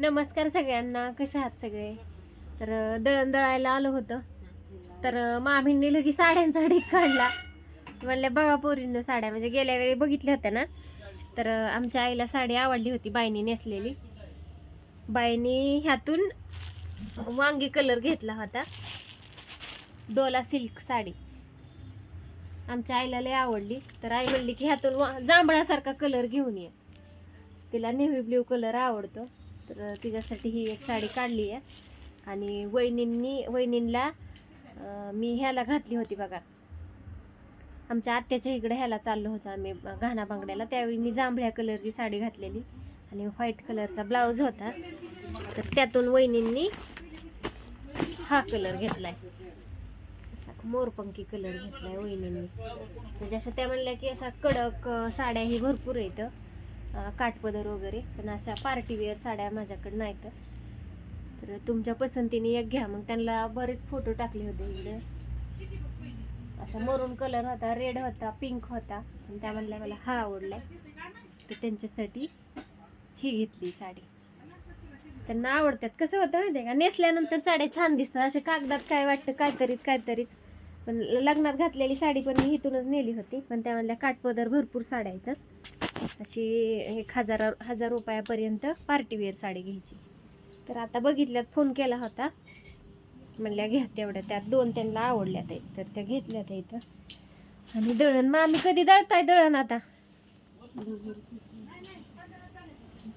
नमस्कार सगळ्यांना कसे आहात सगळे? तर दळण दळायला आलं होतं. तर मामींनी लगेच साड्यांचा ढीक काढला. म्हणल्या बघा पोरींनो साड्या. म्हणजे गेल्या वेळी बघितल्या होत्या ना? तर आमच्या आईला साडी आवडली होती बाईनी नेसलेली. बाईनी ह्यातून वांगी कलर घेतला होता. डोला सिल्क साडी. आमच्या आईला लय आवडली. तर आई म्हणली की ह्यातून वा- जांभळासारखा कलर घेऊन ये. तिला नेव्ही ब्ल्यू कलर आवडतो. तर तिच्यासाठी ही एक साडी काढली आहे. आणि वहिनींनी वहिनींला मी ह्याला घातली होती बघा. आमच्या आत्याच्या इकडे ह्याला चाललो होतो आम्ही घाणा बांगड्याला. त्यावेळी मी जांभळ्या कलरची साडी घातलेली आणि व्हाईट कलरचा ब्लाऊज होता. तर त्यातून वहिनींनी हा कलर घेतलाय. असा मोरपंखी कलर घेतलाय वहिनींनी. म्हणजे अशा त्या म्हणल्या की अशा कडक साड्याही भरपूर आहेत. काठपदर वगैरे. पण अशा पार्टीवेअर साड्या माझ्याकडे नाहीत. तर तुमच्या पसंतीने एक घ्या. मग त्यांना बरेच फोटो टाकले होते इकडे. असा मरून कलर होता रेड होता पिंक होता. आणि त्या म्हणल्या मला हा आवडलाय. तर त्यांच्यासाठी ही घेतली साडी. त्यांना आवडतात. कसं होतं माहिती आहे का? नेसल्यानंतर साड्या छान दिसतात. अशा कागदात काय वाटतं काहीतरीच काहीतरीच पण लग्नात घातलेली साडी पण मी इथूनच नेली होती. पण त्या म्हणल्या काठपदर भरपूर साड्या आहेत. अशी एक हजार हजार रुपयापर्यंत पार्टीवेअर साडी घ्यायची. तर आता बघितल्यात फोन केला होता. म्हणल्या घ्या तेवढ्या त्यात दोन त्यांना आवडल्या ते तर त्या घेतल्या त्या इथं. आणि दळण मग आम्ही कधी दळताय दळण आता?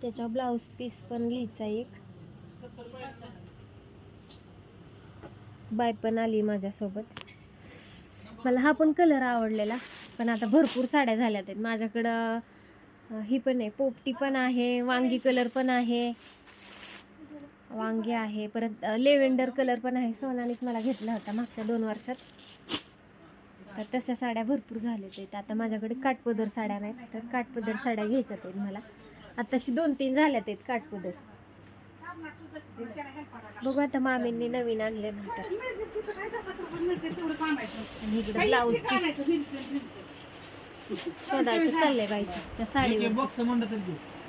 त्याच्या ब्लाऊज पीस पण घ्यायचा एक. बाय पण आली माझ्यासोबत. मला हा पण कलर आवडलेला. पण आता भरपूर साड्या झाल्या आहेत. माझ्याकडं ही पण आहे. पोपटी पण आहे वांगी कलर पण आहे. वांगी आहे. परत लेव्हेंडर कलर पण आहे. सोनानीच मला घेतला होता मागच्या दोन वर्षात. तर तशा साड्या भरपूर झाल्या आहेत. आता माझ्याकडे काठपदर साड्या नाहीत. तर काठपदर साड्या घ्यायच्यात आहेत मला. आत्ताशी दोन तीन झाल्यात आहेत काठपदर. बघू आता मामींनी नवीन आणले नंतर. आणि इकडे ब्लाऊज शोधायचं चाललंय बाईचं त्या बॉक्स.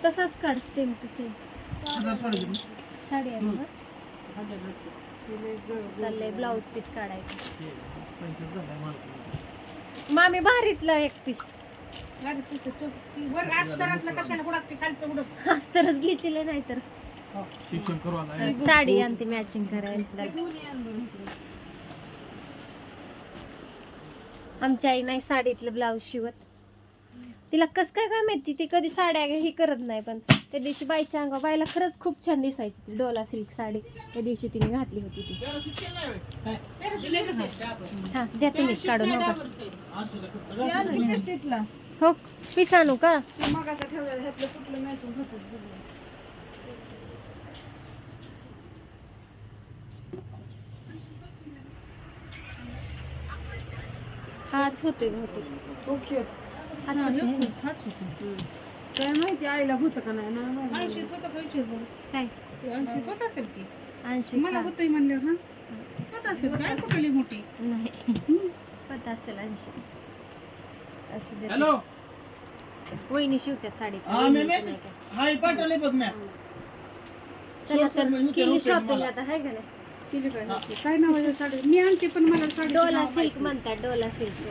तसाच काढ सेम टू सेम साडे आहे बघ. चाललंय ब्लाऊज पीस काढायचं. मामी भारीतला एक पीस वर कशाला खालचं घ्यायची नाही तर शिक्षण करू आला. तर साडी आणते मॅचिंग करायला. आमच्या आई नाही साडीतलं ब्लाऊज शिवत. तिला कस काय काय माहिती ती कधी साड्या हे करत नाही पण त्या दिवशी बाईच्या अंगा बाईला खरंच खूप छान दिसायची ती डोला सिल्क साडी. त्या दिवशी तिने घातली होती ती. हा द्या तुम्ही काढून हो का? हो पीस आणू का? हाच होतोय काय माहिती आईला होतं का नाही ऐंशीत होतं का विचार बरं काय? ऐंशीत होत असेल की? ऐंशी मला का? होतंय म्हणलं हा? होत असेल काय कुठली मोठी? नाही. पता असेल ऐंशी असं देते. हॅलो. वहिनी शिवतात साडी हा मी मेसेज हाय पाठवले बघ मॅ चला तर केली शॉपिंग. आता आहे का नाही? काय नाव आहे साडी? मी आणते पण मला साडी डोला सिल्क म्हणतात डोला सिल्क.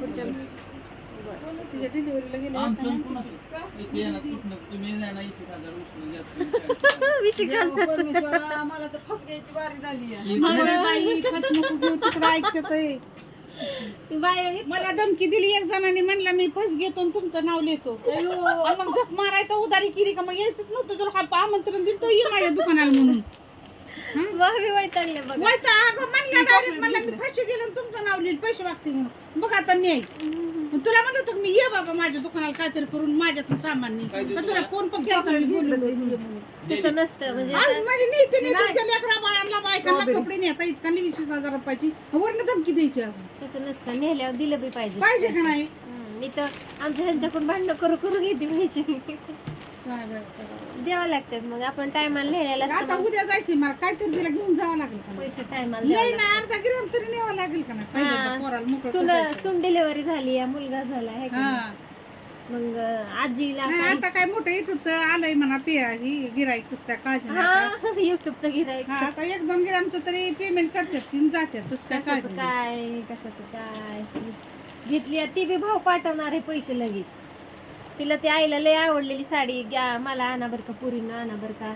पुढच्या तिच्या डिलिव्हरीला गेले तर फसग्याची वारी झाली तिकडं ऐकत आहे बाय मला धमकी दिली एक जणांनी म्हणला मी फस घेतो आणि तुमचं नाव लिहितो. आणि मग झक मारायचं उदारी केली का? मग यायचंच नव्हतं तुला काय आमंत्रण दिलं तो ये माझ्या दुकानाला म्हणून. वैतागले बघा. अगं म्हणलं डायरेक्ट म्हणलं मी फाशी गेलो आणि तुमचं नाव लिहिलं पैसे मागते म्हणून. बघ आता न्याय. तुला म्हणत होतं की मी ये बाबा माझ्या दुकानाला काहीतरी करून माझ्यातून सामान नाही काय तुला फोन पण केला तर मी. तसं नसतं म्हणजे आज माझी नीती नाही नाही. तुमच्या लेकरा बाळांना बायकांना कपडे नेता इतका नाही वीस हजार रुपयाची. वरनं धमकी द्यायची अजून तसं नसतं नेल्यावर दिलं बी पाहिजे. पाहिजे का नाही? हं, मी तर आमच्या ह्यांच्याकडून भांडणं करू करू घेते पैसे. द्यावं लागतात मग आपण टायमाला लिहायला आता उद्या जायचे मला काहीतरी तिला घेऊन जावं लागेल का नाही? पैसे टायमाला ना अर्धा ग्राम तरी न्यावं लागेल का नाही पहिल्यांदा पोराला लागतात. मोकळं सून करायचं. सून डिलिव्हरी झाली आहे मुलगा झाला आहे का? हा मग आजीला नाही काय- आता काय मोठं युट्यूबचं आलंय म्हणा पिया ही गिराईक तसं काय काळजी नाही आता. हा युट्यूबचं गिरायक हा आता एक दोन ग्रामचं तरी पेमेंट करतात तीन जातात तसं काय कशाचं काळजी नाही. काय कशाचं काय घेतली ती बी भाव पाठवणार आहे पैसे लगेच तिला ती आईला लय आवडलेली साडी. घ्या मला आणा बरं का पुरीनं आणा बरं का.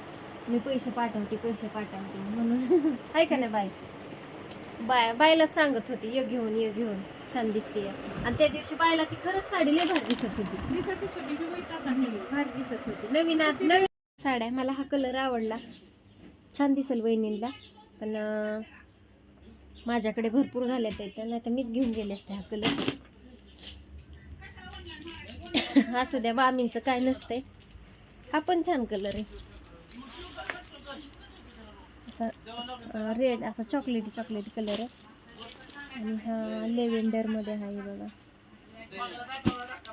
मी पैसे पाठवते पैसे पाठवते म्हणून. आहे का नाही बाय बाय बायला सांगत होती ये घेऊन ये घेऊन. छान दिसते आणि त्या दिवशी बायला ती खरंच साडी लय भारी दिसत होती. भारी दिसत होती. नवीन आत- नवीन साड्या मला हा कलर आवडला. छान दिसेल वहिनीला. पण माझ्याकडे भरपूर झाल्यात त्या नाही तर मीच घेऊन गेले असते हा कलर. असू द्या बामींचं काय नसतंय. हा पण छान कलर आहे. असा रेड असा चॉकलेटी चॉकलेटी कलर आहे. आणि हा लेव्हेंडरमध्ये आहे बघा.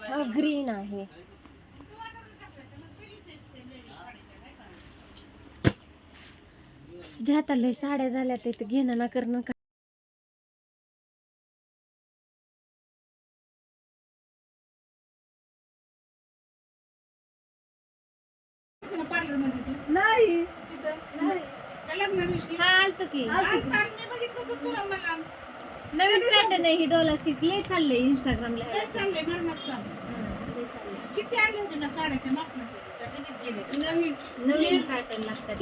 हा ग्रीन आहे. ज्या आता लय साड्या झाल्या ते घेणं ना करणं का तिथं पार्लरमध्ये तू. नाही तिथं. त्या लग्नादिवशी. हा आलतो की. नवीन पॅटर्न आहे ही डॉलर सीट लय चाललंय इंस्टाग्रामला. किती आणले होते ना साड्या त्या. नवीन. नवीन पॅटर्न लागतात.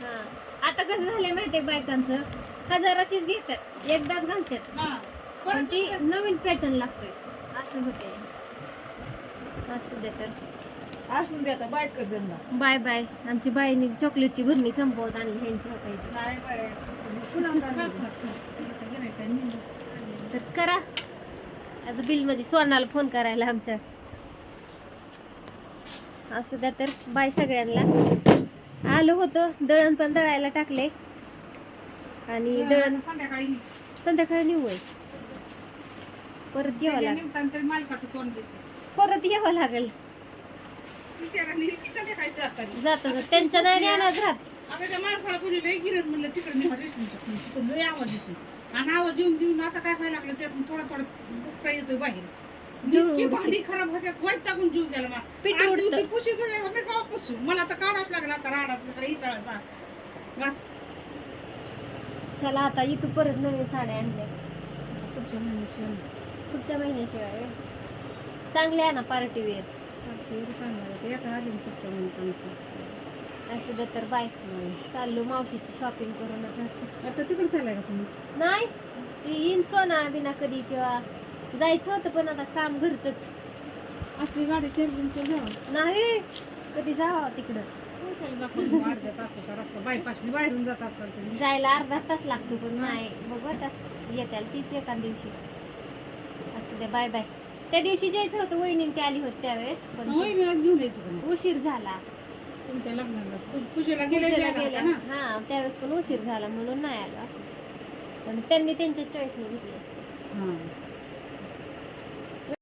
हा आता कसं झालंय माहितीये बायकांचं? हजाराचीच घेतात एकदाच घालतात. हा. पण ती नवीन पॅटर्न लागतोय. असं होते असं दे तर. असून दे आता बाय कर त्यांना. Bye bye. आमची बाईनी चॉकलेटची भरणी संपवत आणली ह्यांची हाताची नाही बाय. तर करा. आता बिलमध्ये सोनाला फोन करायला आमच्या. असं द्या तर बाय सगळ्यांना. आलो होतो दळण पण दळायला टाकले. आणि दळण संध्याकाळी संध्याकाळी परत यावं लागेल. परत यावं लागेल. जात त्यांच्या नाही ध्यानात राहत. अगं त्या माणसाला कोणी लई गिरण म्हणलं तिकडे निघा आवाज येतो आणि आवाज येऊन देऊन आता काय व्हायला लागलं त्यातून थोडा थोडा बुकटा येतोय बाहेर. इतकी. भांडी खराब होत्यात जीव गेला पीठ उडतं. मी का पुसू मला तर लागला आता राडा तिकडे चला आता इथं परत नवीन साड्या आणल्या. पुढच्या महिन्याशिवाय. पुढच्या महिन्याशिवाय. चांगल्या आहे ना पार्टी वेअर. असं तर बाय. चाललो मावशीची शॉपिंग करून आता. आता तिकडे चाललाय का तुम्ही? नाही ती येईन सोना बिना कधी किंवा जायचं होतं पण आता काम घरचंच. असली गाडी चार्जिंग नाही कधी जावं तिकडं. अर्ध्या तासाचा रस्ता बायपासने बाहेरून जात असाल तुम्ही जायला अर्धा तास लागतो पण नाही. बघू आता येत्याल तीच एका दिवशी. असं दे बाय बाय. त्या दिवशी जायचं होतं वहिनी ते आली होती त्यावेळेस. पण घेऊन यायचं का नाही? उशीर झाला. तुमच्या लग्नाला. पू- पूजेला गेले हा त्यावेळेस पण उशीर झाला म्हणून नाही आलो असं. पण त्यांनी त्यांच्या चॉईसने घेतली. असते